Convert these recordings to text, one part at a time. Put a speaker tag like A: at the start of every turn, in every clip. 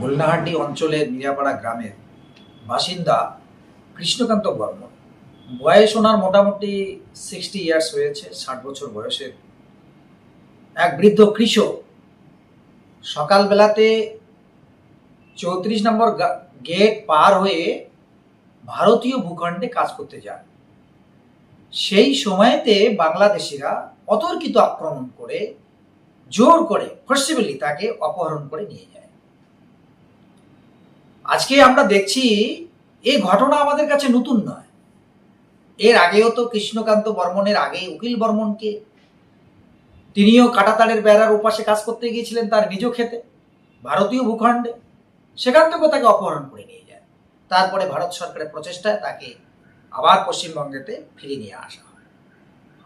A: গোলনাহাটি অঞ্চলের মিরাপাড়া গ্রামের বাসিন্দা কৃষ্ণকান্ত বর্মন। বয়স ওনার মোটামুটি সিক্সটি ইয়ার্স হয়েছে, ষাট বছর বয়সের এক বৃদ্ধ কৃষক সকালবেলাতে চৌত্রিশ নম্বর গেট পার হয়ে ভারতীয় ভূখণ্ডে কাজ করতে যান। সেই সময়তে বাংলাদেশিরা অতর্কিত আক্রমণ করে জোর করে ফোর্সিবলি তাকে অপহরণ করে নিয়ে যায়। আজকে আমরা দেখছি এই ঘটনা আমাদের কাছে নতুন নয়। এর আগেও তো কৃষ্ণকান্ত বর্মনের আগে উকিল বর্মনকে। তিনিও কাটাতাড়ের বেড়ার উপাসে কাজ করতে গিয়েছিলেন তার নিজ ক্ষেতে, ভারতীয় ভূখণ্ডে। সেখান থেকেও তাকে অপহরণ করে নিয়ে যায়। তারপরে ভারত সরকারের প্রচেষ্টায় তাকে আবার পশ্চিমবঙ্গেতে ফিরিয়ে নিয়ে আসা হয়।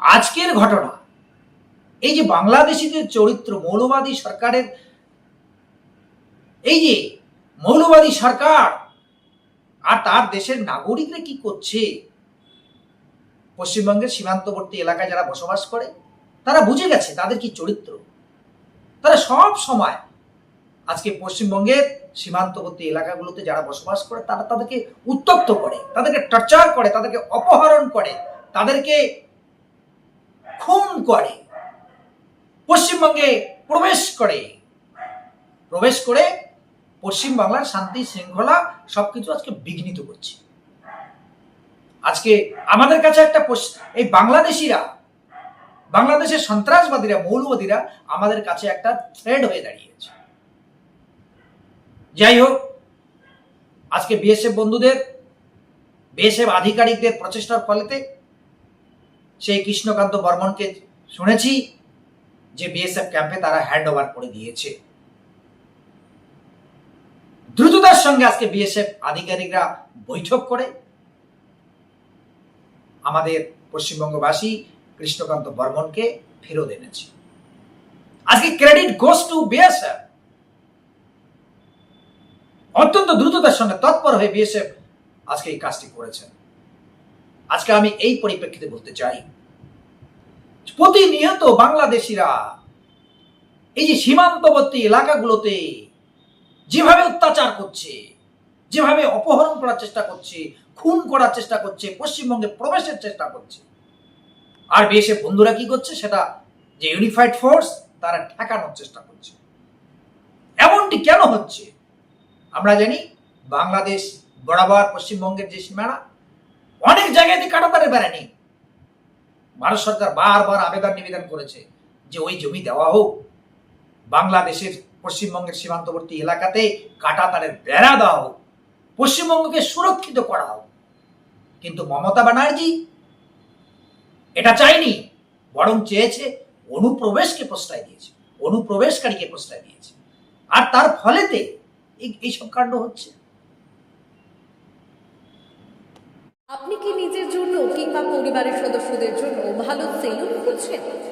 A: আজকের ঘটনা, এই যে বাংলাদেশিদের চরিত্র, মৌলবাদী সরকারের, এই যে মৌলবাদী সরকার। আর তার দেশের নাগরিকরা কি করছে? পশ্চিমবঙ্গের সীমান্তবর্তী এলাকায় যারা বসবাস করে, তারা বুঝে গেছে তাদের কি চরিত্র। তারা সব সময় আজকে পশ্চিমবঙ্গের সীমান্তবর্তী এলাকাগুলোতে যারা বসবাস করে, তারা তাদেরকে উত্তপ্ত করে, তাদেরকে টর্চার করে, তাদেরকে অপহরণ করে, তাদেরকে খুন করে, পশ্চিমবঙ্গে প্রবেশ করে। প্রবেশ করে পশ্চিম বাংলার শান্তি, শৃঙ্খলা সবকিছু আজকে বিঘ্নিত করছে। আজকে আমাদের কাছে একটা এই বাংলাদেশিরা, বাংলাদেশের সন্ত্রাসবাদীরা, মৌলবাদীরা আমাদের কাছে একটা থ্রেড হয়ে দাঁড়িয়েছে যাই হোক, আজকে বিএসএফ বন্ধুদের, বিএসএফ আধিকারিকদের প্রচেষ্টার ফলেতে সেই কৃষ্ণকান্ত বর্মনকে শুনেছি যে বিএসএফ ক্যাম্পে তারা হ্যান্ড ওভার করে দিয়েছে দ্রুততার সঙ্গে আজকে বিএসএফ আধিকারিকরা বৈঠক করে আমাদের পশ্চিমবঙ্গবাসী কৃষ্ণকান্ত বর্মনকে ফেরত এনেছে। আজকে ক্রেডিট গোস টু বিএসএফ অত্যন্ত দ্রুততার সঙ্গে তৎপর হয়ে বিএসএফ আজকে এই কাজটি করেছেন। আজকে আমি এই পরিপ্রেক্ষিতে বলতে চাই, প্রতিনিয়ত বাংলাদেশিরা এই যে সীমান্তবর্তী এলাকাগুলোতে যেভাবে অত্যাচার করছে, যেভাবে অপহরণ করার চেষ্টা করছে, খুন করার চেষ্টা করছে, পশ্চিমবঙ্গে প্রবেশের চেষ্টা করছে। আর বিএসএফ বন্ধুরা কি করছে? সেটা যে ইউনিফাইড ফোর্স তারা ঠেকানোর চেষ্টা করছে। এমনটি কেন হচ্ছে? আমরা জানি বাংলাদেশ বরাবর পশ্চিমবঙ্গের যে সীমানা, অনেক জায়গাতে কাটাতারের বেড়া নেই ভারত সরকার বারবার আবেদন নিবেদন করেছে যে ওই জমি দেওয়া হোক, বাংলাদেশের পশ্চিমবঙ্গের সীমান্তবর্তী এলাকাতে কাটাতারের বেড়া দেওয়া হোক, পশ্চিমবঙ্গকে সুরক্ষিত করা হোক। কিন্তু মমতা ব্যানার্জি এটা চাইনি বরং চেয়েছে অনুপ্রবেশকে প্রশ্রয় দিয়েছে, অনুপ্রবেশকারীকে প্রশ্রয় দিয়েছে। আর তার ফলেতে এই- এইসব কাণ্ড হচ্ছে।
B: আপনি কি নিজের জন্য কিংবা পরিবারের সদস্যদের জন্য ভালো সেলুন খুঁজছেন?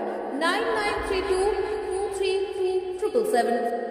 B: 9932